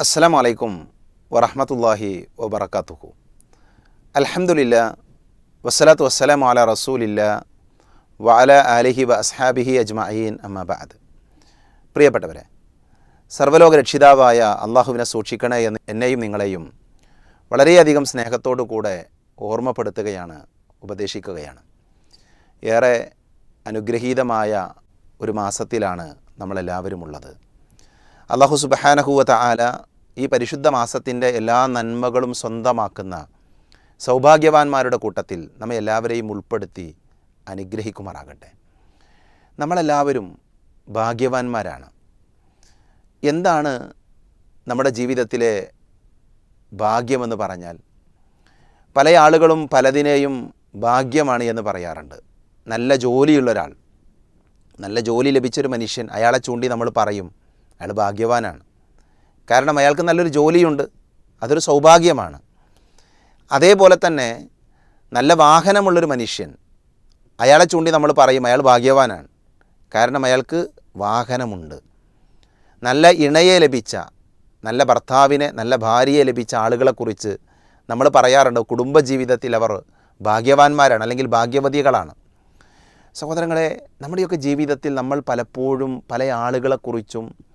അസ്സാം വലൈക്കും വറഹമത്തല്ലാഹി വബർക്കാത്തുഹു അലഹമുല്ല വസ്സലാത്തു വസ്സലാം അല റസൂലില്ല വഅല ആലിഹി വ അസ്ഹാബിഹി അജ്മഅീൻ അമ്മബാദ് പ്രിയപ്പെട്ടവരെ സർവലോക രക്ഷിതാവായ അള്ളാഹുവിനെ സൂക്ഷിക്കണേ എന്ന് എന്നെയും നിങ്ങളെയും വളരെയധികം സ്നേഹത്തോടു കൂടെ ഓർമ്മപ്പെടുത്തുകയാണ് ഉപദേശിക്കുകയാണ്. ഏറെ അനുഗ്രഹീതമായ ഒരു മാസത്തിലാണ് നമ്മളെല്ലാവരും ഉള്ളത് അള്ളാഹു സുബഹാനഹുവത്ത ആല ഈ പരിശുദ്ധ മാസത്തിന്റെ എല്ലാ നന്മകളും സ്വന്തമാക്കുന്ന സൗഭാഗ്യവാന്മാരുടെ കൂട്ടത്തിൽ നമ്മെ എല്ലാവരെയും ഉൾപ്പെടുത്തി അനുഗ്രഹിക്കുമാറാകട്ടെ. നമ്മളെല്ലാവരും ഭാഗ്യവാന്മാരാണ്. എന്താണ് നമ്മുടെ ജീവിതത്തിലെ ഭാഗ്യമെന്ന് പറഞ്ഞാൽ പല ആളുകളും പലതിനെയും ഭാഗ്യമാണ് എന്ന് പറയാറുണ്ട്. നല്ല ജോലിയുള്ള ഒരാൾ നല്ല ജോലി ലഭിച്ചൊരു മനുഷ്യൻ അയാളെ ചൂണ്ടി നമ്മൾ പറയും അയാൾ ഭാഗ്യവാനാണ്. കാരണം അയാൾക്ക് നല്ലൊരു ജോലിയുണ്ട്. അതൊരു സൗഭാഗ്യമാണ്. അതേപോലെ തന്നെ നല്ല വാഹനമുള്ളൊരു മനുഷ്യൻ അയാളെ ചൂണ്ടി നമ്മൾ പറയും അയാൾ ഭാഗ്യവാനാണ്. കാരണം അയാൾക്ക് വാഹനമുണ്ട്. നല്ല ഇണയെ ലഭിച്ച നല്ല ഭർത്താവിനെ നല്ല ഭാര്യയെ ലഭിച്ച ആളുകളെക്കുറിച്ച് നമ്മൾ പറയാറുണ്ട്. കുടുംബജീവിതത്തിൽ അവർ ഭാഗ്യവാന്മാരാണ് അല്ലെങ്കിൽ ഭാഗ്യവതികളാണ്. സഹോദരങ്ങളെ നമ്മുടെയൊക്കെ ജീവിതത്തിൽ നമ്മൾ പലപ്പോഴും പല ആളുകളെക്കുറിച്ചും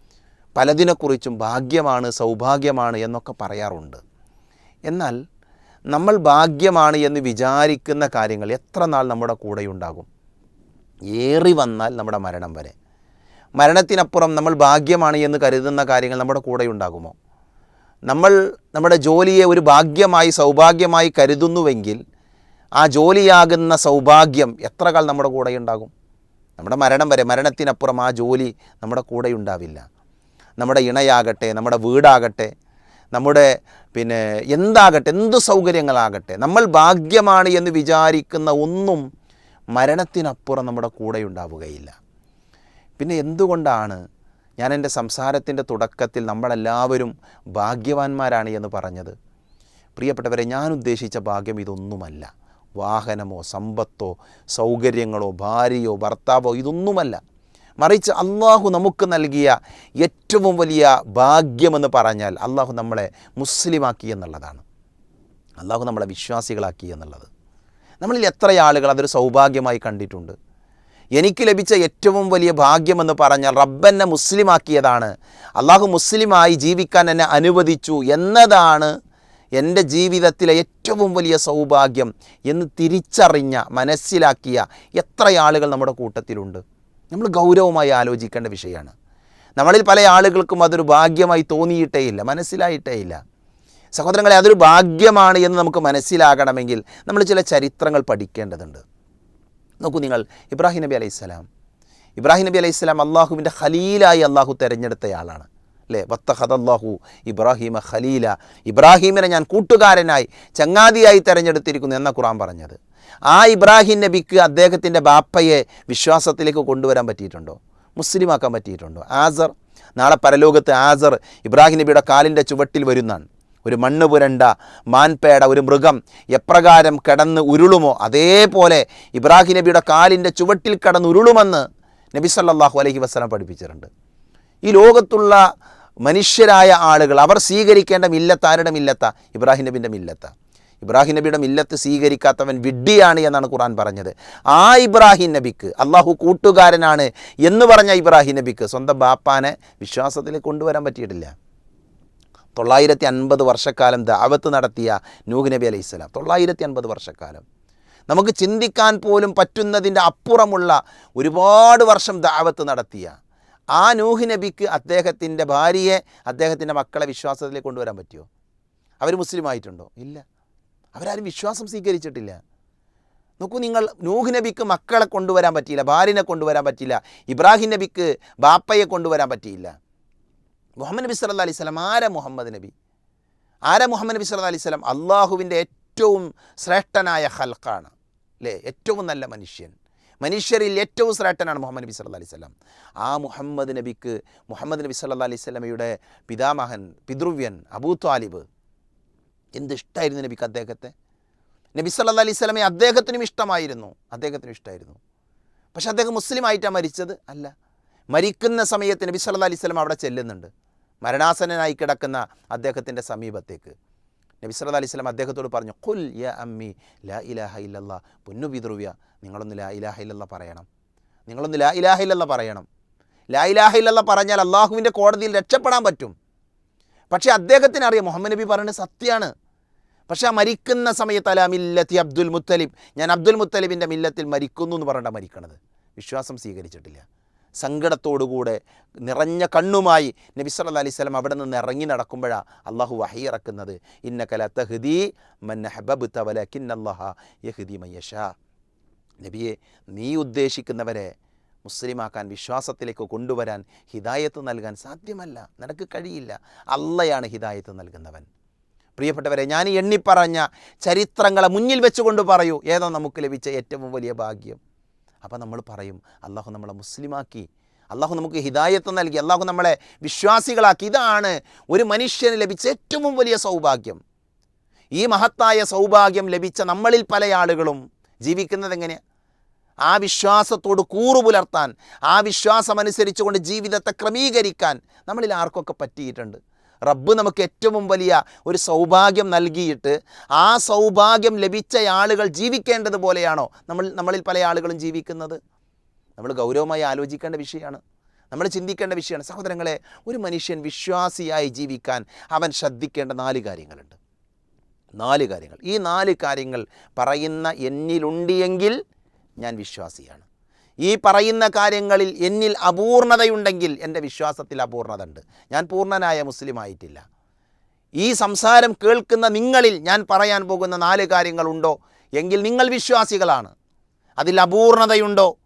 പലതിനെക്കുറിച്ചും ഭാഗ്യമാണ് സൗഭാഗ്യമാണ് എന്നൊക്കെ പറയാറുണ്ട്. എന്നാൽ നമ്മൾ ഭാഗ്യമാണ് എന്ന് വിചാരിക്കുന്ന കാര്യങ്ങൾ എത്ര നാൾ നമ്മുടെ കൂടെയുണ്ടാകും? ഏറി വന്നാൽ നമ്മുടെ മരണം വരെ. മരണത്തിനപ്പുറം നമ്മൾ ഭാഗ്യമാണ് എന്ന് കരുതുന്ന കാര്യങ്ങൾ നമ്മുടെ കൂടെയുണ്ടാകുമോ? നമ്മൾ നമ്മുടെ ജോലിയെ ഒരു ഭാഗ്യമായി സൗഭാഗ്യമായി കരുതുന്നുവെങ്കിൽ ആ ജോലിയാകുന്ന സൗഭാഗ്യം എത്ര കാൽ നമ്മുടെ കൂടെയുണ്ടാകും? നമ്മുടെ മരണം വരെ മരണത്തിനപ്പുറം ആ ജോലി നമ്മുടെ കൂടെ ഉണ്ടാവില്ല നമ്മുടെ ഇണയാകട്ടെ നമ്മുടെ വീടാകട്ടെ നമ്മുടെ പിന്നെ എന്താകട്ടെ എന്ത് സൗകര്യങ്ങളാകട്ടെ നമ്മൾ ഭാഗ്യമാണ് എന്ന് വിചാരിക്കുന്ന ഒന്നും മരണത്തിനപ്പുറം നമ്മുടെ കൂടെ ഉണ്ടാവുകയില്ല. പിന്നെ എന്തുകൊണ്ടാണ് ഞാൻ എന്റെ സംസാരത്തിന്റെ തുടക്കത്തിൽ നമ്മളെല്ലാവരും ഭാഗ്യവാന്മാരാണ് എന്ന് പറഞ്ഞത്? പ്രിയപ്പെട്ടവരെ ഞാൻ ഉദ്ദേശിച്ച ഭാഗ്യം ഇതൊന്നുമല്ല. വാഹനമോ സമ്പത്തോ സൗകര്യങ്ങളോ ഭാര്യയോ ഭർത്താവോ ഇതൊന്നുമല്ല. മറിച്ച് അള്ളാഹു നമുക്ക് നൽകിയ ഏറ്റവും വലിയ ഭാഗ്യമെന്ന് പറഞ്ഞാൽ അള്ളാഹു നമ്മളെ മുസ്ലിമാക്കി എന്നുള്ളതാണ്. അള്ളാഹു നമ്മളെ വിശ്വാസികളാക്കി എന്നുള്ളത്. നമ്മളിൽ എത്ര ആളുകൾ അതൊരു സൗഭാഗ്യമായി കണ്ടിട്ടുണ്ട്. എനിക്ക് ലഭിച്ച ഏറ്റവും വലിയ ഭാഗ്യമെന്ന് പറഞ്ഞാൽ റബ്ബെന്നെ മുസ്ലിമാക്കിയതാണ്. അള്ളാഹു മുസ്ലിമായി ജീവിക്കാൻ എന്നെ അനുവദിച്ചു എന്നതാണ് എന്റെ ജീവിതത്തിലെ ഏറ്റവും വലിയ സൗഭാഗ്യം എന്ന് തിരിച്ചറിഞ്ഞ മനസ്സിലാക്കിയ എത്ര ആളുകൾ നമ്മുടെ കൂട്ടത്തിലുണ്ട്. നമ്മൾ ഗൗരവമായി ആലോചിക്കേണ്ട വിഷയമാണ്. നമ്മളിൽ പല ആളുകൾക്കും അതൊരു ഭാഗ്യമായി തോന്നിയിട്ടേ ഇല്ല മനസ്സിലായിട്ടേ ഇല്ല. സഹോദരങ്ങളെ അതൊരു ഭാഗ്യമാണ് എന്ന് നമുക്ക് മനസ്സിലാകണമെങ്കിൽ നമ്മൾ ചില ചരിത്രങ്ങൾ പഠിക്കേണ്ടതുണ്ട്. നോക്കൂ നിങ്ങൾ ഇബ്രാഹിം നബി അലൈഹിസ്സലാം ഇബ്രാഹിം നബി അലൈഹിസ്സലാം അള്ളാഹുവിന്റെ ഖലീലായി അള്ളാഹു തിരഞ്ഞെടുത്തയാളാണ്. അല്ലേ വത്തഹദല്ലാഹു ഇബ്രാഹിമ ഖലീല. ഇബ്രാഹീമിനെ ഞാൻ കൂട്ടുകാരനായി ചങ്ങാതിയായി തിരഞ്ഞെടുത്തിരിക്കുന്നു എന്ന ഖുറാൻ പറഞ്ഞത്. ആ ഇബ്രാഹിം നബിക്ക് അദ്ദേഹത്തിന്റെ ബാപ്പയെ വിശ്വാസത്തിലേക്ക് കൊണ്ടുവരാൻ പറ്റിയിട്ടുണ്ടോ? മുസ്ലിമാക്കാൻ പറ്റിയിട്ടുണ്ടോ? ആസർ നാളെ പരലോകത്ത് ആസർ ഇബ്രാഹിം നബിയുടെ കാലിന്റെ ചുവട്ടിൽ വരുന്നാണ് ഒരു മണ്ണ് പുരണ്ട മാൻപേട ഒരു മൃഗം എപ്രകാരം കിടന്ന് ഉരുളുമോ? അതേപോലെ ഇബ്രാഹിം നബിയുടെ കാലിന്റെ ചുവട്ടിൽ കിടന്ന് ഉരുളുമെന്ന് നബി സല്ലാഹു അലഹി വസ്ലം പഠിപ്പിച്ചിട്ടുണ്ട്. ഈ ലോകത്തുള്ള മനുഷ്യരായ ആളുകൾ അവർ സ്വീകരിക്കേണ്ട മില്ലത്ത് ആരുടെ മില്ലത്ത? ഇബ്രാഹിം നബിന്റെ മില്ലത്ത. ഇബ്രാഹിം നബിയുടെ മില്ലത്ത് സ്വീകരിക്കാത്തവൻ വിഡ്ഢിയാണ് എന്നാണ് ഖുറാൻ പറഞ്ഞത്. ആ ഇബ്രാഹിം നബിക്ക് അള്ളാഹു കൂട്ടുകാരനാണ് എന്ന് പറഞ്ഞ ഇബ്രാഹിം നബിക്ക് സ്വന്തം ബാപ്പാനെ വിശ്വാസത്തിൽ കൊണ്ടുവരാൻ പറ്റിയിട്ടില്ല. തൊള്ളായിരത്തി അൻപത് വർഷക്കാലം ദാവത്ത് നടത്തിയ നൂഹ് നബി അലൈഹി സ്വലാം. തൊള്ളായിരത്തി അൻപത് വർഷക്കാലം. നമുക്ക് ചിന്തിക്കാൻ പോലും പറ്റുന്നതിന്റെ അപ്പുറമുള്ള ഒരുപാട് വർഷം ദാവത്ത് നടത്തിയ ആ നൂഹ് നബിക്ക് അദ്ദേഹത്തിന്റെ ഭാര്യയെ അദ്ദേഹത്തിന്റെ മക്കളെ വിശ്വാസത്തിലേക്ക് കൊണ്ടുവരാൻ പറ്റുമോ അവർ മുസ്ലിം ആയിട്ടുണ്ടോ? ഇല്ല. അവരാരും വിശ്വാസം സ്വീകരിച്ചിട്ടില്ല. നോക്കൂ നിങ്ങൾ നൂഹ് നബിക്ക് മക്കളെ കൊണ്ടുവരാൻ പറ്റിയില്ല ഭാര്യനെ കൊണ്ടുവരാൻ പറ്റിയില്ല ഇബ്രാഹിം നബിക്ക് ബാപ്പയെ കൊണ്ടുവരാൻ പറ്റിയില്ല. മുഹമ്മദ് നബി സല്ല അലൈഹി സ്വലം ആര മുഹമ്മദ് നബി? ആര മുഹമ്മദ് നബി സല്ല അലൈഹി സ്വലം അള്ളാഹുവിന്റെ ഏറ്റവും ശ്രേഷ്ഠനായ ഹൽക്കാണ് അല്ലേ ഏറ്റവും നല്ല മനുഷ്യൻ. മനുഷ്യരിൽ ഏറ്റവും ശ്രേഷ്ഠനാണ് മുഹമ്മദ് നബി സല്ല അലൈഹി സ്വലം ആ മുഹമ്മദ് നബിക്ക് മുഹമ്മദ് നബി സല്ല അലൈഹി സ്വലമയുടെ പിതാമഹൻ പിതൃവ്യൻ അബൂ താലിബ് എന്ത് ഇഷ്ടമായിരുന്നു നബിക്ക് അദ്ദേഹത്തെ? നബി സല്ല അലൈഹി സ്വലമെ അദ്ദേഹത്തിനും ഇഷ്ടമായിരുന്നു. അദ്ദേഹത്തിനും ഇഷ്ടമായിരുന്നു പക്ഷെ അദ്ദേഹം മുസ്ലിം ആയിട്ടാണ് മരിച്ചത്? അല്ല. മരിക്കുന്ന സമയത്ത് നബി സല്ല അലൈഹി സ്വലം അവിടെ ചെല്ലുന്നുണ്ട്. മരണാസനനായി കിടക്കുന്ന അദ്ദേഹത്തിന്റെ സമീപത്തേക്ക്. നബി സല്ലല്ലാഹു അലൈഹി സ്വലം അദ്ദേഹത്തോട് പറഞ്ഞു കുൽ യ അമ്മി ലാ ഇലാഹ ഇല്ലല്ലാ പൊന്നു പിതൃവ്യ നിങ്ങളൊന്ന് ലാ ഇലാഹ ഇല്ലല്ലാ പറയണം. നിങ്ങളൊന്ന് ലാ ഇലാഹ ഇല്ലല്ലാ പറയണം. ലാ ഇലാഹ ഇല്ലല്ലാ പറഞ്ഞാൽ അള്ളാഹുവിന്റെ കോടതിയിൽ രക്ഷപ്പെടാൻ പറ്റും. പക്ഷേ അദ്ദേഹത്തിന് അറിയാം മുഹമ്മദ് നബി പറയുന്നത് സത്യമാണ് പക്ഷേ ആ മരിക്കുന്ന സമയത്ത് അല മില്ലത്തി അബ്ദുൽ മുത്തലിബ്. ഞാൻ അബ്ദുൽ മുത്തലിബിന്റെ മില്ലത്തിൽ മരിക്കുന്നു എന്ന് പറഞ്ഞാൽ മരിക്കണത്. വിശ്വാസം സ്വീകരിച്ചിട്ടില്ല. സങ്കടത്തോടുകൂടെ നിറഞ്ഞ കണ്ണുമായി നബി സല്ല അലൈഹി സ്വലം അവിടെ നിന്ന് ഇറങ്ങി നടക്കുമ്പോഴാണ് അള്ളാഹു വഹി ഇറക്കുന്നത്. ഇന്ന കല തഹദി യഹ്ദി മയ്യഷാ നബിയെ നീ ഉദ്ദേശിക്കുന്നവരെ മുസ്ലിമാക്കാൻ വിശ്വാസത്തിലേക്ക് കൊണ്ടുവരാൻ ഹിദായത്ത് നൽകാൻ സാധ്യമല്ല. നിനക്ക് കഴിയില്ല. അള്ളയാണ് ഹിദായത്ത് നൽകുന്നവൻ. പ്രിയപ്പെട്ടവരെ ഞാൻ എണ്ണിപ്പറഞ്ഞ ചരിത്രങ്ങളെ മുന്നിൽ വെച്ചുകൊണ്ട് പറയൂ. ഏതോ നമുക്ക് ലഭിച്ച ഏറ്റവും വലിയ ഭാഗ്യം? അപ്പോൾ നമ്മൾ പറയും അള്ളാഹു നമ്മളെ മുസ്ലിമാക്കി. അള്ളാഹു നമുക്ക് ഹിദായത്ത് നൽകി. അള്ളാഹു നമ്മളെ വിശ്വാസികളാക്കി. ഇതാണ് ഒരു മനുഷ്യന് ലഭിച്ച ഏറ്റവും വലിയ സൗഭാഗ്യം. ഈ മഹത്തായ സൗഭാഗ്യം ലഭിച്ച നമ്മളിൽ പല ആളുകളും ജീവിക്കുന്നത് എങ്ങനെയാണ് ആ വിശ്വാസത്തോട് കൂറു പുലർത്താൻ ആ വിശ്വാസമനുസരിച്ചുകൊണ്ട് ജീവിതത്തെ ക്രമീകരിക്കാൻ നമ്മളിൽ ആർക്കൊക്കെ പറ്റിയിട്ടുണ്ട്? റബ്ബ് നമുക്ക് ഏറ്റവും വലിയ ഒരു സൗഭാഗ്യം നൽകിയിട്ട് ആ സൗഭാഗ്യം ലഭിച്ച ആളുകൾ ജീവിക്കേണ്ടതുപോലെയാണോ നമ്മൾ നമ്മളിൽ പല ആളുകളും ജീവിക്കുന്നത്? നമ്മൾ ഗൗരവമായി ആലോചിക്കേണ്ട വിഷയമാണ്. നമ്മൾ ചിന്തിക്കേണ്ട വിഷയമാണ്. സഹോദരങ്ങളെ ഒരു മനുഷ്യൻ വിശ്വാസിയായി ജീവിക്കാൻ അവൻ ശ്രദ്ധിക്കേണ്ട നാല് കാര്യങ്ങളുണ്ട്. നാല് കാര്യങ്ങൾ. ഈ നാല് കാര്യങ്ങൾ പറയുന്ന എന്നിലുണ്ടെങ്കിൽ ഞാൻ വിശ്വാസിയാണ്. ഈ പറയുന്ന കാര്യങ്ങളിൽ എന്നിൽ അപൂർണതയുണ്ടെങ്കിൽ എന്റെ വിശ്വാസത്തിൽ അപൂർണത ഉണ്ട് ഞാൻ പൂർണനായ മുസ്ലിം ആയിട്ടില്ല. ഈ സംസാരം കേൾക്കുന്ന നിങ്ങളിൽ ഞാൻ പറയാൻ പോകുന്ന നാല് കാര്യങ്ങളുണ്ടോ? എങ്കിൽ നിങ്ങൾ വിശ്വാസികളാണ്. അതിൽ അപൂർണതയുണ്ടോ?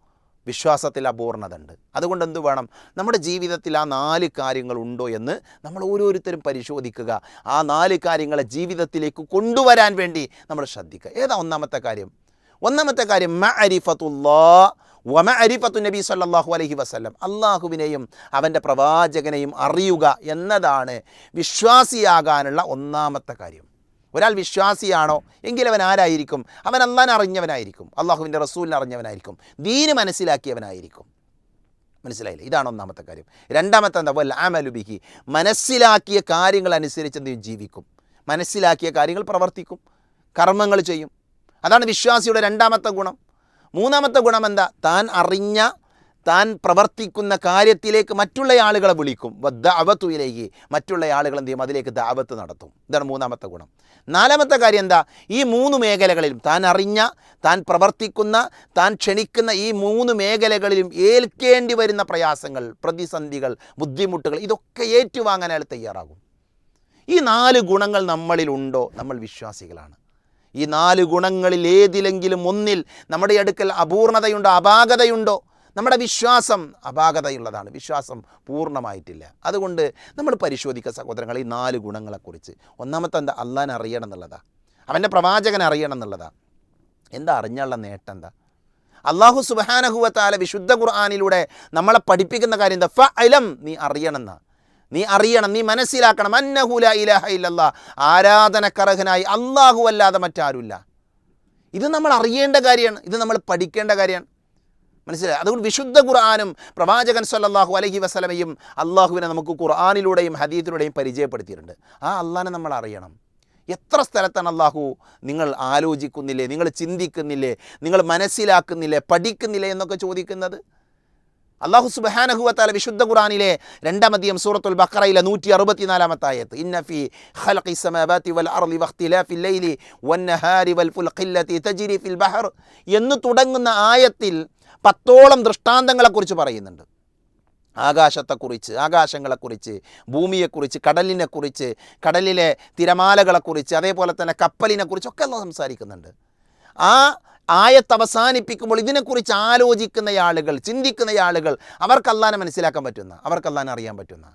വിശ്വാസത്തിൽ അപൂർണത ഉണ്ട് അതുകൊണ്ട് എന്തു വേണം? നമ്മുടെ ജീവിതത്തിൽ ആ നാല് കാര്യങ്ങളുണ്ടോ എന്ന് നമ്മൾ ഓരോരുത്തരും പരിശോധിക്കുക. ആ നാല് കാര്യങ്ങളെ ജീവിതത്തിലേക്ക് കൊണ്ടുവരാൻ വേണ്ടി നമ്മൾ ശ്രദ്ധിക്കുക. ഏതാ ഒന്നാമത്തെ കാര്യം? ഒന്നാമത്തെ കാര്യം മഅരിഫത്തുല്ലാ വമഅരിഫത്തു നബി സല്ലാഹു അലഹി വസല്ലം. അള്ളാഹുവിനെയും അവന്റെ പ്രവാചകനെയും അറിയുക എന്നതാണ് വിശ്വാസിയാകാനുള്ള ഒന്നാമത്തെ കാര്യം. ഒരാൾ വിശ്വാസിയാണോ? എങ്കിൽ അവൻ ആരായിരിക്കും അവൻ അള്ളാൻ അറിഞ്ഞവനായിരിക്കും. അള്ളാഹുവിന്റെ റസൂലിനെ അറിഞ്ഞവനായിരിക്കും. ദീന് മനസ്സിലാക്കിയവനായിരിക്കും. മനസ്സിലായില്ലേ? ഇതാണ് ഒന്നാമത്തെ കാര്യം. രണ്ടാമത്തെ എന്താ? വല്ല ആമലുബിഹി മനസ്സിലാക്കിയ കാര്യങ്ങൾ അനുസരിച്ച് എന്ത്? ജീവിക്കും. മനസ്സിലാക്കിയ കാര്യങ്ങൾ പ്രവർത്തിക്കും. കർമ്മങ്ങൾ ചെയ്യും. അതാണ് വിശ്വാസിയുടെ രണ്ടാമത്തെ ഗുണം. മൂന്നാമത്തെ ഗുണം എന്താ താൻ അറിഞ്ഞ താൻ പ്രവർത്തിക്കുന്ന കാര്യത്തിലേക്ക് മറ്റുള്ള ആളുകളെ വിളിക്കും. ദാവത്തുയിലേക്ക് മറ്റുള്ള ആളുകൾ എന്ത് ചെയ്യും? അതിലേക്ക് ദാവത്ത് നടത്തും. ഇതാണ് മൂന്നാമത്തെ ഗുണം. നാലാമത്തെ കാര്യം എന്താ? ഈ മൂന്ന് മേഖലകളിലും താൻ അറിഞ്ഞ താൻ പ്രവർത്തിക്കുന്ന താൻ ക്ഷണിക്കുന്ന ഈ മൂന്ന് മേഖലകളിലും ഏൽക്കേണ്ടി വരുന്ന പ്രയാസങ്ങൾ പ്രതിസന്ധികൾ ബുദ്ധിമുട്ടുകൾ ഇതൊക്കെ ഏറ്റുവാങ്ങാൻ അയാൾ തയ്യാറാകും. ഈ നാല് ഗുണങ്ങൾ നമ്മളിലുണ്ടോ? നമ്മൾ വിശ്വാസികളാണ്. ഈ നാല് ഗുണങ്ങളിൽ ഏതിലെങ്കിലും ഒന്നിൽ നമ്മുടെ അടുക്കൽ അപൂർണതയുണ്ടോ അപാകതയുണ്ടോ? നമ്മുടെ വിശ്വാസം അപാകതയുള്ളതാണ്. വിശ്വാസം പൂർണമായിട്ടില്ല. അതുകൊണ്ട് നമ്മൾ പരിശോധിക്കുക സഹോദരങ്ങൾ ഈ നാല് ഗുണങ്ങളെക്കുറിച്ച്. ഒന്നാമത്തെ എന്താ അള്ളാൻ അറിയണം എന്നുള്ളതാ. അവന്റെ പ്രവാചകൻ അറിയണം എന്നുള്ളതാ. എന്താ? അറിഞ്ഞുള്ള നേട്ടം എന്താ? അള്ളാഹു സുബാനഹുവത്താല വിശുദ്ധ ഖുർആാനിലൂടെ നമ്മളെ പഠിപ്പിക്കുന്ന കാര്യം എന്താ? ഫലം നീ അറിയണം എന്നാ. നീ അറിയണം നീ മനസ്സിലാക്കണം. അന്നഹുല ഇലഹ ഇല്ല ആരാധനക്കർഹനായി അള്ളാഹു അല്ലാതെ മറ്റാരുമില്ല. ഇത് നമ്മൾ അറിയേണ്ട കാര്യമാണ്. ഇത് നമ്മൾ പഠിക്കേണ്ട കാര്യമാണ്. മനസ്സിലായി? അതുകൊണ്ട് വിശുദ്ധ ഖുർആാനും പ്രവാചകൻ സല്ലാഹു അലഹി വസ്ലമയും അള്ളാഹുവിനെ നമുക്ക് ഖുർആാനിലൂടെയും ഹദീത്തിലൂടെയും പരിചയപ്പെടുത്തിയിട്ടുണ്ട്. ആ അള്ളാഹിനെ നമ്മൾ അറിയണം. എത്ര സ്ഥലത്താണ് അള്ളാഹു നിങ്ങൾ ആലോചിക്കുന്നില്ലേ? നിങ്ങൾ ചിന്തിക്കുന്നില്ലേ? നിങ്ങൾ മനസ്സിലാക്കുന്നില്ലേ? പഠിക്കുന്നില്ലേ എന്നൊക്കെ ചോദിക്കുന്നത്? അള്ളാഹു സുബാനഹുവത്താല വിശുദ്ധ ഖുറാനിലെ രണ്ടാമധികം സൂറത്തുൽ ബക്കറയിലെ നൂറ്റി അറുപത്തിനാലാമത്തെ ആയത്ത് വൽ ലൈലി വന്നഹാരി വൽ ഫുൽഖില്ലതി തജ്രി ഫിൽ ബഹർ എന്ന് തുടങ്ങുന്ന ആയത്തിൽ പത്തോളം ദൃഷ്ടാന്തങ്ങളെക്കുറിച്ച് പറയുന്നുണ്ട്. ആകാശത്തെക്കുറിച്ച് ആകാശങ്ങളെക്കുറിച്ച് ഭൂമിയെക്കുറിച്ച് കടലിനെക്കുറിച്ച് കടലിലെ തിരമാലകളെക്കുറിച്ച് അതേപോലെ തന്നെ കപ്പലിനെക്കുറിച്ചൊക്കെ അല്ല സംസാരിക്കുന്നുണ്ട്. ആ ആയത്ത് അവസാനിപ്പിക്കുമ്പോൾ ഇതിനെക്കുറിച്ച് ആലോചിക്കുന്ന ആളുകൾ ചിന്തിക്കുന്ന ആളുകൾ അവർക്ക് അല്ലാനെ മനസ്സിലാക്കാൻ പറ്റുന്ന അവർക്ക് അല്ലാനെ അറിയാൻ പറ്റുന്ന.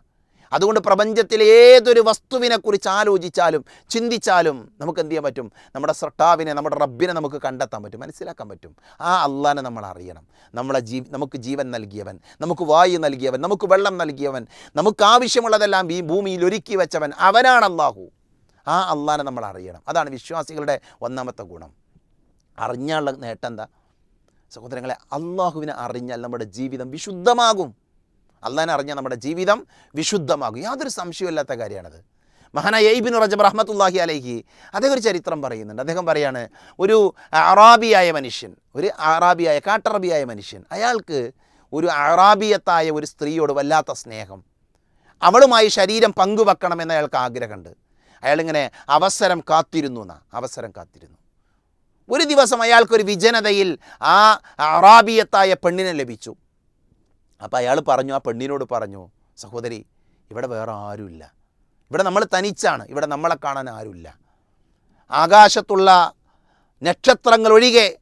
അതുകൊണ്ട് പ്രപഞ്ചത്തിലെ ഏതൊരു വസ്തുവിനെക്കുറിച്ച് ആലോചിച്ചാലും ചിന്തിച്ചാലും നമുക്ക് എന്ത് ചെയ്യാൻ പറ്റും? നമ്മുടെ സ്രട്ടാവിനെ നമ്മുടെ റബ്ബിനെ നമുക്ക് കണ്ടെത്താൻ പറ്റും മനസ്സിലാക്കാൻ പറ്റും. ആ അള്ളാനെ നമ്മൾ അറിയണം. നമ്മളെ ജീ നമുക്ക് ജീവൻ നൽകിയവൻ നമുക്ക് വായു നൽകിയവൻ നമുക്ക് വെള്ളം നൽകിയവൻ നമുക്ക് ആവശ്യമുള്ളതെല്ലാം ഈ ഭൂമിയിൽ ഒരുക്കി വെച്ചവൻ അവനാണ് അള്ളാഹു ആ അള്ളാനെ നമ്മൾ അറിയണം. അതാണ് വിശ്വാസികളുടെ ഒന്നാമത്തെ ഗുണം. അറിഞ്ഞാലുള്ള നേട്ടം എന്താ? സഹോദരങ്ങളെ അള്ളാഹുവിനെ അറിഞ്ഞാൽ നമ്മുടെ ജീവിതം വിശുദ്ധമാകും. അള്ളാഹിനെ അറിഞ്ഞാൽ നമ്മുടെ ജീവിതം വിശുദ്ധമാകും. യാതൊരു സംശയമില്ലാത്ത കാര്യമാണത്. മഹാനായ എയ്ബിൻ റജബ് റഹ്മത്തുല്ലാഹി അലൈഹി അദ്ദേഹം ഒരു ചരിത്രം പറയുന്നുണ്ട്. അദ്ദേഹം പറയാണ് ഒരു അറാബിയായ മനുഷ്യൻ ഒരു അറാബിയായ കാട്ടറബിയായ മനുഷ്യൻ അയാൾക്ക് ഒരു അറാബിയത്തായ ഒരു സ്ത്രീയോട് വല്ലാത്ത സ്നേഹം. അവളുമായി ശരീരം പങ്കുവെക്കണമെന്ന് അയാൾക്ക് ആഗ്രഹമുണ്ട്. അയാളിങ്ങനെ അവസരം കാത്തിരുന്നു എന്നാ അവസരം കാത്തിരുന്നു. ഒരു ദിവസം അയാൾക്കൊരു വിജനതയിൽ ആ അറാബിയത്തായ പെണ്ണിനെ ലഭിച്ചു. അപ്പോൾ അയാൾ പറഞ്ഞു ആ പെണ്ണിനോട് പറഞ്ഞു സഹോദരി ഇവിടെ വേറെ ആരുമില്ല. ഇവിടെ നമ്മൾ തനിച്ചാണ്. ഇവിടെ നമ്മളെ കാണാൻ ആരുമില്ല. ആകാശത്തുള്ള നക്ഷത്രങ്ങൾ ഒഴികെ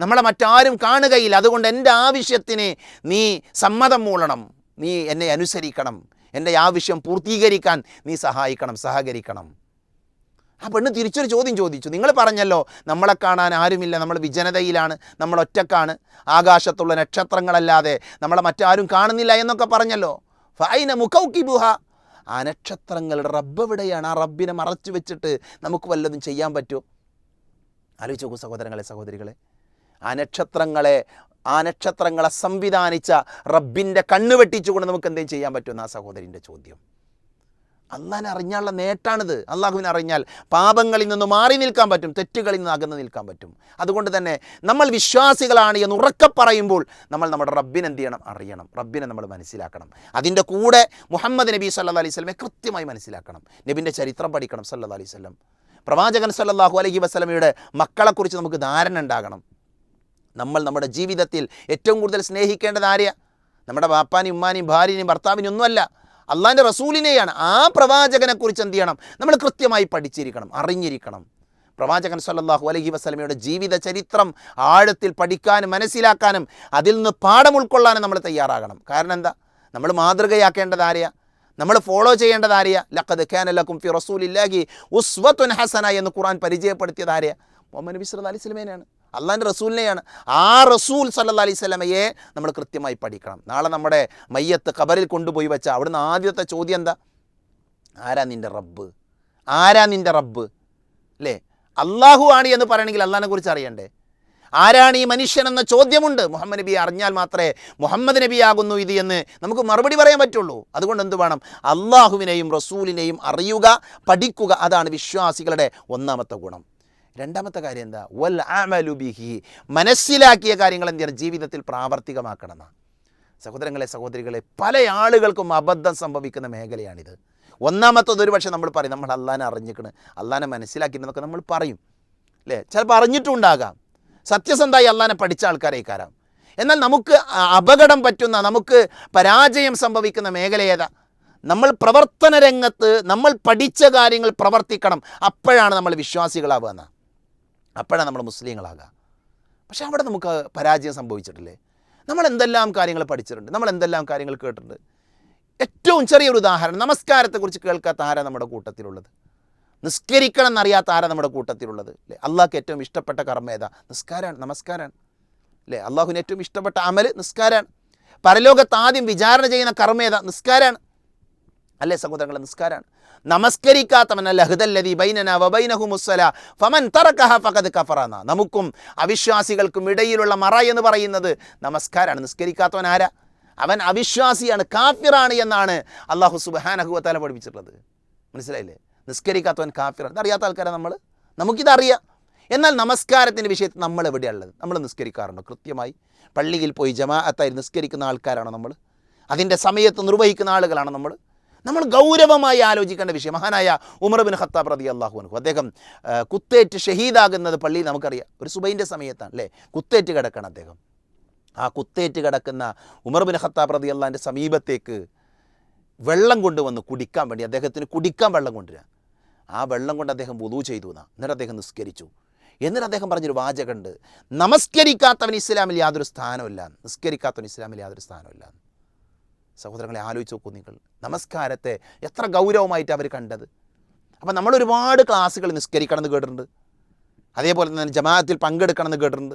നമ്മളെ മറ്റാരും കാണുകയില്ല. അതുകൊണ്ട് എന്റെ ആവശ്യത്തിന് നീ സമ്മതം മൂളണം. നീ എന്നെ അനുസരിക്കണം. എന്റെ ആവശ്യം പൂർത്തീകരിക്കാൻ നീ സഹായിക്കണം സഹകരിക്കണം. ആ പെണ്ണ് തിരിച്ചൊരു ചോദ്യം ചോദിച്ചു. നിങ്ങൾ പറഞ്ഞല്ലോ നമ്മളെ കാണാൻ ആരുമില്ല നമ്മൾ വിജനതയിലാണ് നമ്മൾ ഒറ്റക്കാണ് ആകാശത്തുള്ള നക്ഷത്രങ്ങളല്ലാതെ നമ്മളെ മറ്റാരും കാണുന്നില്ല എന്നൊക്കെ പറഞ്ഞല്ലോ. ഫൈന മുഖൗക്കി ബുഹ ആ നക്ഷത്രങ്ങളുടെ റബ്ബ് എവിടെയാണ്? ആ റബ്ബിനെ മറച്ചു വെച്ചിട്ട് നമുക്ക് വല്ലതും ചെയ്യാൻ പറ്റുമോ? ആലോചിച്ച് നോക്കൂ സഹോദരങ്ങളെ സഹോദരികളെ. ആ നക്ഷത്രങ്ങളെ ആ നക്ഷത്രങ്ങളെ സംവിധാനിച്ച റബ്ബിന്റെ കണ്ണ് വെട്ടിച്ചുകൊണ്ട് നമുക്ക് എന്തെങ്കിലും ചെയ്യാൻ പറ്റുമെന്ന് ആ സഹോദരിന്റെ ചോദ്യം. അള്ളാഹിനെ അറിഞ്ഞാലുള്ള നേട്ടാണിത്. അള്ളാഹുവിനെ അറിഞ്ഞാൽ പാപങ്ങളിൽ നിന്ന് മാറി നിൽക്കാൻ പറ്റും തെറ്റുകളിൽ നിന്ന് അകന്ന് നിൽക്കാൻ പറ്റും. അതുകൊണ്ട് തന്നെ നമ്മൾ വിശ്വാസികളാണ് എന്ന് ഉറക്കെ പറയുമ്പോൾ നമ്മൾ നമ്മുടെ റബ്ബിനെ എന്ത് ചെയ്യണം? അറിയണം. റബ്ബിനെ നമ്മൾ മനസ്സിലാക്കണം. അതിന്റെ കൂടെ മുഹമ്മദ് നബി സല്ലാ അലൈഹി സ്വലമെ കൃത്യമായി മനസ്സിലാക്കണം. നബിന്റെ ചരിത്രം പഠിക്കണം സല്ലാ അലൈഹി സ്വലം പ്രവാചകൻ സല്ലാഹു അലൈഹി വസ്ലമയുടെ മക്കളെക്കുറിച്ച് നമുക്ക് ധാരണ ഉണ്ടാകണം. നമ്മൾ നമ്മുടെ ജീവിതത്തിൽ ഏറ്റവും കൂടുതൽ സ്നേഹിക്കേണ്ടത് ആരെയാണ് നമ്മുടെ ബാപ്പാനെയും ഉമ്മാനെയും ഭാര്യനെയും ഭർത്താവിനെയും ഒന്നുമല്ല. അള്ളാഹിന്റെ റസൂലിനെയാണ് ആ പ്രവാചകനെക്കുറിച്ച് എന്ത് ചെയ്യണം? നമ്മൾ കൃത്യമായി പഠിച്ചിരിക്കണം അറിഞ്ഞിരിക്കണം. പ്രവാചകൻ സല്ലാഹു അലഹി വസ്ലമയുടെ ജീവിത ചരിത്രം ആഴത്തിൽ പഠിക്കാനും മനസ്സിലാക്കാനും അതിൽ നിന്ന് പാഠം ഉൾക്കൊള്ളാനും നമ്മൾ തയ്യാറാകണം. കാരണം എന്താ? നമ്മൾ മാതൃകയാക്കേണ്ടത് ആരെയാ? നമ്മൾ ഫോളോ ചെയ്യേണ്ടത് ആരെയാ? ലക്കത് ഖാനലക്കും ഫി റസൂലില്ലാഹി ഉസ്വത്തുൻ ഹസന എന്ന് ഖുറാൻ പരിചയപ്പെടുത്തിയത് ആരെയാ? മുഹമ്മദ് നബി സല്ലല്ലാഹു അലൈഹി വസല്ലമേനെയാണ്. അള്ളാഹിന്റെ റസൂലിനെയാണ്. ആ റസൂൽ സല്ലാ അലൈഹി സ്വലമയെ നമ്മൾ കൃത്യമായി പഠിക്കണം. നാളെ നമ്മുടെ മയ്യത്ത് ഖബറിൽ കൊണ്ടുപോയി വെച്ച അവിടുന്ന് ആദ്യത്തെ ചോദ്യം എന്താ? ആരാ നിന്റെ റബ്ബ്? ആരാ നിന്റെ റബ്ബ്? അല്ലേ? അള്ളാഹു ആണ് എന്ന് പറയണമെങ്കിൽ അള്ളാഹിനെ കുറിച്ച് അറിയണ്ടേ? ആരാണ് ഈ മനുഷ്യൻ എന്ന ചോദ്യമുണ്ട്. മുഹമ്മദ് നബി അറിഞ്ഞാൽ മാത്രമേ മുഹമ്മദ് നബി ആകുന്നു ഇത് എന്ന് നമുക്ക് മറുപടി പറയാൻ പറ്റുള്ളൂ. അതുകൊണ്ട് എന്ത് വേണം? അള്ളാഹുവിനെയും റസൂലിനെയും അറിയുക പഠിക്കുക. അതാണ് വിശ്വാസികളുടെ ഒന്നാമത്തെ ഗുണം. രണ്ടാമത്തെ കാര്യം എന്താ? വൽ ആമലുബിഹി മനസ്സിലാക്കിയ കാര്യങ്ങൾ എന്ത് ചെയ്യണം? ജീവിതത്തിൽ പ്രാവർത്തികമാക്കണം. സഹോദരങ്ങളെ സഹോദരികളെ പല ആളുകൾക്കും അബദ്ധം സംഭവിക്കുന്ന മേഖലയാണിത്. ഒന്നാമത്തത് ഒരു പക്ഷേ നമ്മൾ പറയും നമ്മൾ അള്ളാനെ അറിഞ്ഞിക്കണ് അള്ളാനെ മനസ്സിലാക്കിയെന്നൊക്കെ നമ്മൾ പറയും. അല്ലേ ചിലപ്പോൾ അറിഞ്ഞിട്ടുണ്ടാകാം. സത്യസന്ധമായി അള്ളാനെ പഠിച്ച ആൾക്കാരെ കാരാം എന്നാൽ നമുക്ക് അപകടം പറ്റുന്ന നമുക്ക് പരാജയം സംഭവിക്കുന്ന മേഖല ഏതാ? നമ്മൾ പ്രവർത്തന രംഗത്ത് നമ്മൾ പഠിച്ച കാര്യങ്ങൾ പ്രവർത്തിക്കണം. അപ്പോഴാണ് നമ്മൾ വിശ്വാസികളാവുക അപ്പോഴാണ് നമ്മൾ മുസ്ലിങ്ങളാകുക. പക്ഷെ അവിടെ നമുക്ക് പരാജയം സംഭവിച്ചിട്ടില്ലേ? നമ്മൾ എന്തെല്ലാം കാര്യങ്ങൾ പഠിച്ചിട്ടുണ്ട്? നമ്മൾ എന്തെല്ലാം കാര്യങ്ങൾ കേട്ടിട്ടുണ്ട്? ഏറ്റവും ചെറിയൊരു ഉദാഹരണം നമസ്കാരത്തെക്കുറിച്ച് കേൾക്കാത്ത ആരാ നമ്മുടെ കൂട്ടത്തിലുള്ളത്? നിസ്കരിക്കണം എന്നറിയാത്ത ആരാ നമ്മുടെ കൂട്ടത്തിലുള്ളത്? അല്ലേ അള്ളാഹ്ക്ക് ഏറ്റവും ഇഷ്ടപ്പെട്ട കർമ്മ ഏതാ? നിസ്കാരമാണ് നമസ്കാരമാണ് അല്ലേ അള്ളാഹുവിന് ഏറ്റവും ഇഷ്ടപ്പെട്ട അമൽ നിസ്കാരമാണ് പരലോകത്ത് ആദ്യം വിചാരണ ചെയ്യുന്ന കർമ്മ ഏതാ? നിസ്കാരമാണ് അല്ലേ സഹോദരങ്ങളെ നിസ്കാരമാണ് നമസ്കരിക്കാത്തവൻ ഹൃദല്ലതി ബൈനന വബൈനഹു മുസ്സല ഫമൻ തറക്കഹ ഫഖദ് കഫറന. നമുക്കും അവിശ്വാസികൾക്കും ഇടയിലുള്ള മറ എന്ന് പറയുന്നത് നമസ്കാരമാണ് നിസ്കരിക്കാത്തവൻ ആരാ? അവൻ അവിശ്വാസിയാണ് കാഫിറാണ് എന്നാണ് അള്ളാഹു സുബാനഹു വത്താല പഠിപ്പിച്ചിട്ടുള്ളത്. മനസ്സിലായില്ലേ? നിസ്കരിക്കാത്തവൻ കാഫിറാണ്. ഇതറിയാത്ത ആൾക്കാരാണ് നമ്മൾ നമുക്കിതറിയാം. എന്നാൽ നമസ്കാരത്തിന്റെ വിഷയത്തിൽ നമ്മൾ എവിടെയാണുള്ളത് നമ്മൾ നിസ്കരിക്കാറുണ്ടോ? കൃത്യമായി പള്ളിയിൽ പോയി ജമാഅത്തായി നിസ്കരിക്കുന്ന ആൾക്കാരാണോ നമ്മൾ അതിന്റെ സമയത്ത് നിർവഹിക്കുന്ന ആളുകളാണ് നമ്മൾ നമ്മൾ ഗൗരവമായി ആലോചിക്കേണ്ട വിഷയം. മഹാനായ ഉമർ ബിൻ ഖത്താബ് റതി അള്ളാഹു അനുഹു അദ്ദേഹം കുത്തേറ്റ് ഷഹീദാകുന്നത് പള്ളിയിൽ നമുക്കറിയാം. ഒരു സുബൈന്റെ സമയത്താണ് അല്ലേ? കുത്തേറ്റ് കിടക്കണം അദ്ദേഹം. ആ കുത്തേറ്റ് കിടക്കുന്ന ഉമർ ബിൻ ഖത്താബ് റതി അള്ളാഹിന്റെ സമീപത്തേക്ക് വെള്ളം കൊണ്ടുവന്ന് കുടിക്കാൻ വേണ്ടി അദ്ദേഹത്തിന് കുടിക്കാൻ വെള്ളം കൊണ്ടുവരിക ആ വെള്ളം കൊണ്ട് അദ്ദേഹം വുതു ചെയ്തു എന്നാ. എന്നിട്ട് അദ്ദേഹം നിസ്കരിച്ചു. എന്നിട്ട് അദ്ദേഹം പറഞ്ഞൊരു വാചകമുണ്ട്. നമസ്കരിക്കാത്തവൻ ഇസ്ലാമിൽ യാതൊരു സ്ഥാനമില്ല നിസ്കരിക്കാത്തവൻ ഇസ്ലാമിൽ യാതൊരു സ്ഥാനമില്ല സഹോദരങ്ങളെ ആലോചിച്ച് നോക്കൂ നിങ്ങൾ. നമസ്കാരത്തെ എത്ര ഗൗരവമായിട്ട് അവർ കണ്ടത്. അപ്പം നമ്മൾ ഒരുപാട് ക്ലാസ്സുകൾ നിസ്കരിക്കണം എന്ന് കേട്ടിട്ടുണ്ട്. അതേപോലെ തന്നെ ജമാഅത്തിൽ പങ്കെടുക്കണം എന്ന് കേട്ടിട്ടുണ്ട്.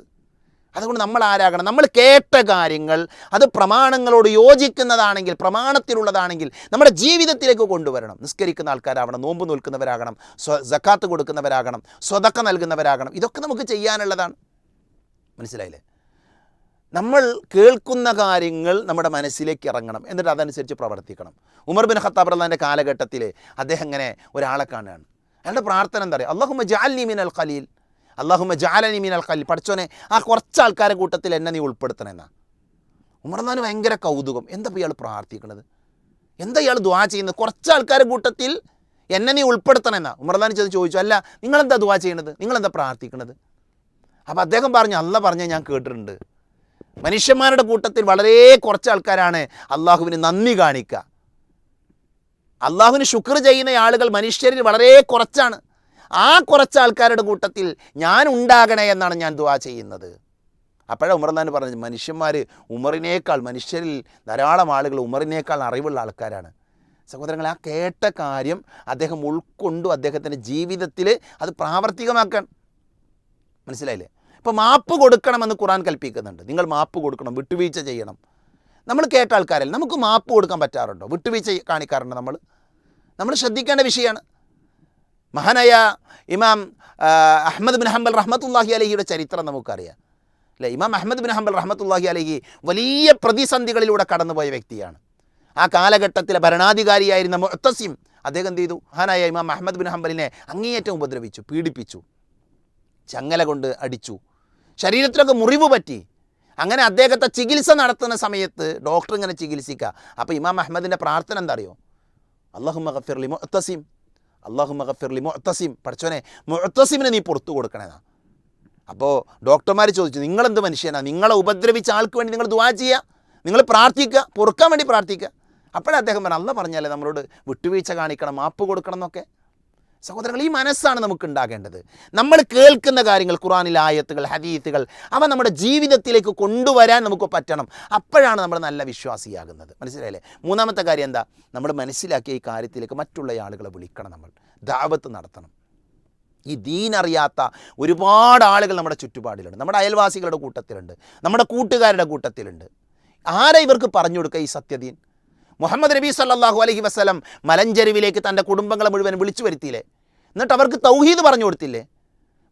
അതുകൊണ്ട് നമ്മൾ ആരാകണം? നമ്മൾ കേട്ട കാര്യങ്ങൾ അത് പ്രമാണങ്ങളോട് യോജിക്കുന്നതാണെങ്കിൽ പ്രമാണത്തിലുള്ളതാണെങ്കിൽ നമ്മുടെ ജീവിതത്തിലേക്ക് കൊണ്ടുവരണം. നിസ്കരിക്കുന്ന ആൾക്കാരാവണം നോമ്പ് നോൽക്കുന്നവരാകണം സ്വ ജക്കാത്ത് കൊടുക്കുന്നവരാകണം സ്വതക്ക നൽകുന്നവരാകണം. ഇതൊക്കെ നമുക്ക് ചെയ്യാനുള്ളതാണ്. മനസ്സിലായില്ലേ? നമ്മൾ കേൾക്കുന്ന കാര്യങ്ങൾ നമ്മുടെ മനസ്സിലേക്ക് ഇറങ്ങണം. എന്നിട്ട് അതനുസരിച്ച് പ്രവർത്തിക്കണം. ഉമർ ബിൻ ഖത്താബ് റഹ്ലാന്റെ കാലഘട്ടത്തിൽ അദ്ദേഹം ഇങ്ങനെ ഒരാളെ കാണുകയാണ്. അയാളുടെ പ്രാർത്ഥന എന്താ പറയുക അള്ളാഹുമ ജാലി മീൻ അൽ ഖലീൽ. അള്ളാഹുമ ജാലനി മീൻ അൽ ഖലീൽ. പഠിച്ചോനെ ആ കുറച്ച് ആൾക്കാരെ കൂട്ടത്തിൽ എന്നെ നീ ഉൾപ്പെടുത്തണമെന്നാ ഉമർന്നാന് ഭയങ്കര കൗതുകം. എന്താ ഇയാൾ പ്രാർത്ഥിക്കുന്നത് എന്താ ഇയാൾ ദ്വാ ചെയ്യുന്നത്? കുറച്ച് ആൾക്കാരെ കൂട്ടത്തിൽ എന്നെ നീ ഉൾപ്പെടുത്തണമെന്നാ ഉമർദാൻ ചെന്ന് ചോദിച്ചു അല്ല നിങ്ങളെന്താ ദ്വാ ചെയ്യണത്? നിങ്ങളെന്താ പ്രാർത്ഥിക്കണത്? അപ്പോൾ അദ്ദേഹം പറഞ്ഞു അല്ല പറഞ്ഞാൽ ഞാൻ കേട്ടിട്ടുണ്ട്. മനുഷ്യന്മാരുടെ കൂട്ടത്തിൽ വളരെ കുറച്ച് ആൾക്കാരാണ് അള്ളാഹുവിന് നന്ദി കാണിക്കുക അള്ളാഹുവിന് ശുക്ർ ചെയ്യുന്ന ആളുകൾ മനുഷ്യരിൽ വളരെ കുറച്ചാണ്. ആ കുറച്ച് ആൾക്കാരുടെ കൂട്ടത്തിൽ ഞാൻ ഉണ്ടാകണേ എന്നാണ് ഞാൻ ദുവാ ചെയ്യുന്നത്. അപ്പോഴാണ് ഉമർന്നാൻ പറഞ്ഞത് മനുഷ്യന്മാർ ഉമറിനേക്കാൾ മനുഷ്യരിൽ ധാരാളം ആളുകൾ ഉമറിനേക്കാൾ അറിവുള്ള ആൾക്കാരാണ്. സഹോദരങ്ങൾ ആ കേട്ട കാര്യം അദ്ദേഹം ഉൾക്കൊണ്ടു അദ്ദേഹത്തിന്റെ ജീവിതത്തിൽ അത് പ്രാവർത്തികമാക്കാൻ. മനസ്സിലായില്ലേ? ഇപ്പോൾ മാപ്പ് കൊടുക്കണമെന്ന് ഖുറാൻ കൽപ്പിക്കുന്നുണ്ട്. നിങ്ങൾ മാപ്പ് കൊടുക്കണം വിട്ടുവീഴ്ച ചെയ്യണം. നമ്മൾ കേട്ട ആൾക്കാരല്ല നമുക്ക് മാപ്പ് കൊടുക്കാൻ പറ്റാറുണ്ടോ? വിട്ടുവീഴ്ച കാണിക്കാറുണ്ട് നമ്മൾ. നമ്മൾ ശ്രദ്ധിക്കേണ്ട വിഷയമാണ്. മഹാനായ ഇമാം അഹമ്മദ് ബിൻ ഹംബൽ റഹ്മത്തുല്ലാഹി അലഹിയുടെ ചരിത്രം നമുക്കറിയാം. അല്ലേ? ഇമാം അഹമ്മദ് ബിൻ ഹംബൽ റഹ്മത്തുല്ലാഹി അലഹി വലിയ പ്രതിസന്ധികളിലൂടെ കടന്നുപോയ വ്യക്തിയാണ്. ആ കാലഘട്ടത്തിലെ ഭരണാധികാരിയായിരുന്ന മുത്തസിം അദ്ദേഹം എന്ത് ചെയ്തു? മഹാനായ ഇമാം അഹമ്മദ് ബിൻ ഹംബലിനെ അങ്ങേയറ്റം ഉപദ്രവിച്ചു പീഡിപ്പിച്ചു ചങ്ങല കൊണ്ട് അടിച്ചു. ശരീരത്തിലൊക്കെ മുറിവ് പറ്റി. അങ്ങനെ അദ്ദേഹത്തെ ചികിത്സ നടത്തുന്ന സമയത്ത് ഡോക്ടർ ഇങ്ങനെ ചികിത്സിക്കുക അപ്പോൾ ഇമാം അഹമ്മദിന്റെ പ്രാർത്ഥന എന്താ അറിയോ അള്ളാഹു മഹഫിർലി മുഅത്തസിം. അള്ളാഹു മഹഫിർലി മുഅത്തസിം. പഠിച്ചോനെ മുഅത്തസിമിനെ നീ പുറത്തു കൊടുക്കണേന്നാ. അപ്പോൾ ഡോക്ടർമാർ ചോദിച്ചു നിങ്ങളെന്ത് മനുഷ്യനാണ് നിങ്ങളെ ഉപദ്രവിച്ച ആൾക്ക് വേണ്ടി നിങ്ങൾ ദുവാ ചെയ്യുക നിങ്ങൾ പ്രാർത്ഥിക്കുക പൊറുക്കാൻ വേണ്ടി പ്രാർത്ഥിക്കുക അപ്പോഴേ അദ്ദേഹം പറഞ്ഞു അല്ല പറഞ്ഞാലേ നമ്മളോട് വിട്ടുവീഴ്ച കാണിക്കണം മാപ്പ് കൊടുക്കണം എന്നൊക്കെ. സഹോദരങ്ങൾ ഈ മനസ്സാണ് നമുക്ക് ഉണ്ടാകേണ്ടത് നമ്മൾ കേൾക്കുന്ന കാര്യങ്ങൾ ഖുറാനിലെ ആയത്തുകൾ ഹദീത്തുകൾ അവ നമ്മുടെ ജീവിതത്തിലേക്ക് കൊണ്ടുവരാൻ നമുക്ക് പറ്റണം. അപ്പോഴാണ് നമ്മൾ നല്ല വിശ്വാസിയാകുന്നത്. മനസ്സിലായില്ലേ? മൂന്നാമത്തെ കാര്യം എന്താ? നമ്മൾ മനസ്സിലാക്കിയ ഈ കാര്യത്തിലേക്ക് മറ്റുള്ള ആളുകളെ വിളിക്കണം നമ്മൾ. ദാവത്ത് നടത്തണം. ഈ ദീനറിയാത്ത ഒരുപാട് ആളുകൾ നമ്മുടെ ചുറ്റുപാടിലുണ്ട്. നമ്മുടെ അയൽവാസികളുടെ കൂട്ടത്തിലുണ്ട്. നമ്മുടെ കൂട്ടുകാരുടെ കൂട്ടത്തിലുണ്ട്. ആരാ ഇവർക്ക് പറഞ്ഞു കൊടുക്കുക ഈ സത്യദീൻ? മുഹമ്മദ് നബി സല്ലല്ലാഹു അലഹി വസ്ലം മലഞ്ചെരുവിലേക്ക് തന്റെ കുടുംബങ്ങളെ മുഴുവൻ വിളിച്ചു വരുത്തിയില്ലേ? എന്നിട്ട് അവർക്ക് തൗഹീദ് പറഞ്ഞു കൊടുത്തില്ലേ?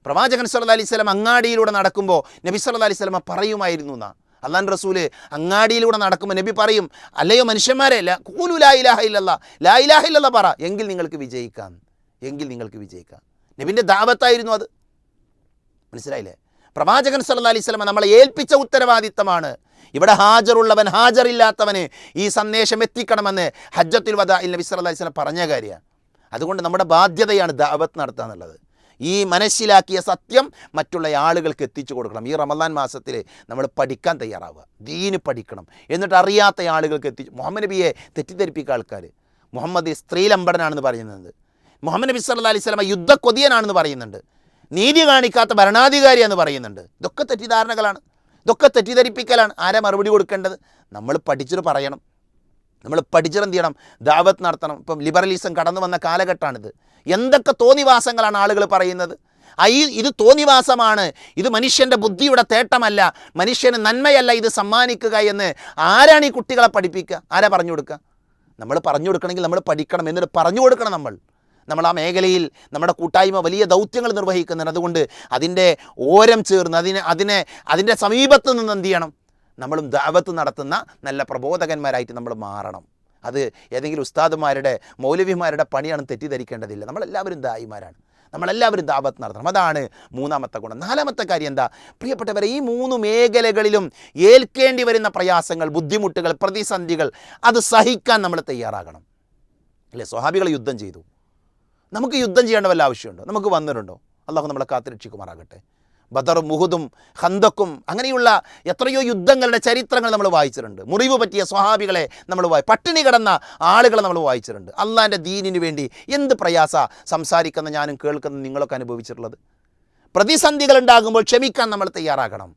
പ്രവാചകൻ സല്ല അലൈഹി സ്വലം അങ്ങാടിയിലൂടെ നടക്കുമ്പോൾ നബി സല്ല അലൈഹി സ്വലമ പറയുമായിരുന്നു എന്നാ. അള്ളാൻ റസൂൽ അങ്ങാടിയിലൂടെ നടക്കുമ്പോൾ നബി പറയും അല്ലയോ മനുഷ്യന്മാരെ കൂലു ഇലാഹ ഇല്ലല്ലാ ലാ ഇലാഹ ഇല്ലല്ലാ പറ എങ്കിൽ നിങ്ങൾക്ക് വിജയിക്കാം എങ്കിൽ നിങ്ങൾക്ക് വിജയിക്കാം. നബിന്റെ ദാവത്തായിരുന്നു അത്. മനസ്സിലായില്ലേ? പ്രവാചകൻ സല്ല അലൈഹി സ്വലമ നമ്മളെ ഏൽപ്പിച്ച ഉത്തരവാദിത്തമാണ്. ഇവിടെ ഹാജറുള്ളവൻ ഹാജറില്ലാത്തവന് ഈ സന്ദേശം എത്തിക്കണമെന്ന് ഹജ്ജത്തുൽ വദാ നബി സല്ല അലൈഹി വസല്ലം പറഞ്ഞ കാര്യമാണ്. അതുകൊണ്ട് നമ്മുടെ ബാധ്യതയാണ് ദാവത്ത് നടത്തുക എന്നുള്ളത്. ഈ മനസ്സിലാക്കിയ സത്യം മറ്റുള്ള ആളുകൾക്ക് എത്തിച്ചു കൊടുക്കണം. ഈ റമദാൻ മാസത്തിൽ നമ്മൾ പഠിക്കാൻ തയ്യാറാവുക. ദീന് പഠിക്കണം. എന്നിട്ട് അറിയാത്ത ആളുകൾക്ക് എത്തിച്ചു മുഹമ്മദ് നബിയെ തെറ്റിദ്ധരിപ്പിക്കുക ആൾക്കാർ മുഹമ്മദ് സ്ത്രീലമ്പടനാണെന്ന് പറയുന്നത് മുഹമ്മദ് നബി സല്ല അലൈഹി യുദ്ധ യുദ്ധക്കൊതിയനാണെന്ന് പറയുന്നുണ്ട്. നീതി കാണിക്കാത്ത ഭരണാധികാരിയാന്ന് പറയുന്നുണ്ട്. ഇതൊക്കെ തെറ്റിദ്ധാരണകളാണ്. ഇതൊക്കെ തെറ്റിദ്ധരിപ്പിക്കലാണ്. ആരാ മറുപടി കൊടുക്കേണ്ടത്? നമ്മൾ പഠിച്ചിട്ട് പറയണം. നമ്മൾ പഠിച്ചെന്ത് ചെയ്യണം? ദാവത്ത് നടത്തണം. ഇപ്പം ലിബറലിസം കടന്നു വന്ന കാലഘട്ടമാണിത്. എന്തൊക്കെ തോന്നിവാസങ്ങളാണ് ആളുകൾ പറയുന്നത്? ഈ ഇത് തോന്നിവാസമാണ്. ഇത് മനുഷ്യന്റെ ബുദ്ധിയുടെ തേട്ടമല്ല. മനുഷ്യന് നന്മയല്ല ഇത് സമ്മാനിക്കുക എന്ന് ആരാണ് ഈ കുട്ടികളെ പഠിപ്പിക്കുക? ആരാ പറഞ്ഞു കൊടുക്കുക? നമ്മൾ പറഞ്ഞു കൊടുക്കണമെങ്കിൽ നമ്മൾ പഠിക്കണം എന്നിട്ട് പറഞ്ഞു കൊടുക്കണം നമ്മൾ. നമ്മൾ ആ മേഖലയിൽ നമ്മുടെ കൂട്ടായ്മ വലിയ ദൗത്യങ്ങൾ നിർവഹിക്കുന്നുണ്ട്. അതുകൊണ്ട് അതിന്റെ ഓരം ചേർന്ന് അതിനെ അതിനെ അതിന്റെ സമീപത്ത് നിന്ന് എന്ത് ചെയ്യണം? നമ്മളും ദാവത്ത് നടത്തുന്ന നല്ല പ്രബോധകന്മാരായിട്ട് നമ്മൾ മാറണം. അത് ഏതെങ്കിലും ഉസ്താദുമാരുടെ മൗലവിമാരുടെ പണിയാണ് തെറ്റിദ്ധരിക്കേണ്ടതില്ല. നമ്മളെല്ലാവരും ദായിമാരാണ്. നമ്മളെല്ലാവരും ദാവത്ത് നടത്തണം. അതാണ് മൂന്നാമത്തെ ഗുണം. നാലാമത്തെ കാര്യം എന്താ? പ്രിയപ്പെട്ടവരെ ഈ മൂന്ന് മേഖലകളിലും ഏൽക്കേണ്ടി വരുന്ന പ്രയാസങ്ങൾ ബുദ്ധിമുട്ടുകൾ പ്രതിസന്ധികൾ അത് സഹിക്കാൻ നമ്മൾ തയ്യാറാകണം. അല്ലേ? സ്വഹാബികൾ യുദ്ധം ചെയ്തു. നമുക്ക് യുദ്ധം ചെയ്യേണ്ട വല്ല ആവശ്യമുണ്ടോ? നമുക്ക് വന്നിട്ടുണ്ടോ? അള്ളാഹു നമ്മളെ കാത്തുരക്ഷിക്കുമാറാകട്ടെ ബദറും മുഹുദും ഹന്തക്കും അങ്ങനെയുള്ള എത്രയോ യുദ്ധങ്ങളുടെ ചരിത്രങ്ങൾ നമ്മൾ വായിച്ചിട്ടുണ്ട്. മുറിവ് പറ്റിയ സ്വഹാബികളെ നമ്മൾ വായി പട്ടിണി കിടന്ന ആളുകളെ നമ്മൾ വായിച്ചിട്ടുണ്ട്. അള്ളാന്റെ ദീനിന് വേണ്ടി എന്ത് പ്രയാസ സംസാരിക്കുന്ന ഞാനും കേൾക്കുന്ന നിങ്ങളൊക്കെ അനുഭവിച്ചിട്ടുള്ളത്? പ്രതിസന്ധികൾ ഉണ്ടാകുമ്പോൾ ക്ഷമിക്കാൻ നമ്മൾ തയ്യാറാകണം.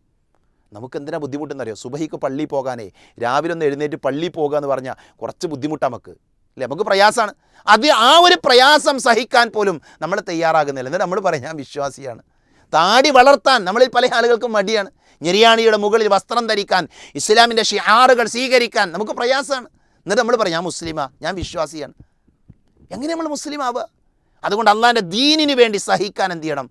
നമുക്ക് എന്തിനാ ബുദ്ധിമുട്ടെന്നറിയോ? സുബഹിക്ക് പള്ളി പോകാനേ രാവിലെ ഒന്ന് എഴുന്നേറ്റ് പള്ളി പോകുക എന്ന് പറഞ്ഞാൽ കുറച്ച് ബുദ്ധിമുട്ടാണ് നമുക്ക്. അല്ലേ? നമുക്ക് പ്രയാസമാണ് അത് ആ ഒരു പ്രയാസം സഹിക്കാൻ പോലും നമ്മൾ തയ്യാറാകുന്നില്ല. എന്നിട്ട് നമ്മൾ പറയാം ഞാൻ വിശ്വാസിയാണ്. താടി വളർത്താൻ നമ്മളിൽ പല ആളുകൾക്കും മടിയാണ്. ഞെരിയാണിയുടെ മുകളിൽ വസ്ത്രം ധരിക്കാൻ ഇസ്ലാമിന്റെ ഷിയാറുകൾ സ്വീകരിക്കാൻ നമുക്ക് പ്രയാസമാണ്. എന്നിട്ട് നമ്മൾ പറയും ഞാൻ മുസ്ലിമാ ഞാൻ വിശ്വാസിയാണ്. എങ്ങനെ നമ്മൾ മുസ്ലിം ആവുക അതുകൊണ്ട് അള്ളാന്റെ ദീനിന് വേണ്ടി സഹിക്കാൻ എന്ത് ചെയ്യണം?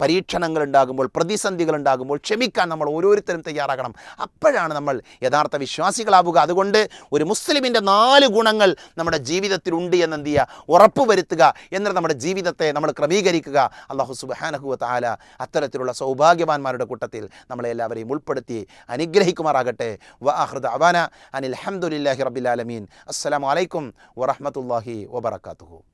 പരീക്ഷണങ്ങൾ ഉണ്ടാകുമ്പോൾ പ്രതിസന്ധികൾ ഉണ്ടാകുമ്പോൾ ക്ഷമിക്കാൻ നമ്മൾ ഓരോരുത്തരും തയ്യാറാകണം. അപ്പോഴാണ് നമ്മൾ യഥാർത്ഥ വിശ്വാസികളാവുക. അതുകൊണ്ട് ഒരു മുസ്ലിമിന്റെ നാല് ഗുണങ്ങൾ നമ്മുടെ ജീവിതത്തിലുണ്ട് എന്ന് എന്ത് ചെയ്യുക? ഉറപ്പുവരുത്തുക എന്നിട്ട് നമ്മുടെ ജീവിതത്തെ നമ്മൾ ക്രമീകരിക്കുക. അള്ളാഹു സുബാനഹുവ താല അത്തരത്തിലുള്ള സൗഭാഗ്യവാന്മാരുടെ കൂട്ടത്തിൽ നമ്മളെ എല്ലാവരെയും ഉൾപ്പെടുത്തി അനുഗ്രഹിക്കുമാറാകട്ടെ. വഅഹ്റദ അവാന അനിൽ അഹമ്മദില്ലാഹി റബിലാലമീൻ ആലമീൻ. അസ്സലാമു അലൈക്കും വറഹ്മത്തുള്ളാഹി വബറകാതുഹു.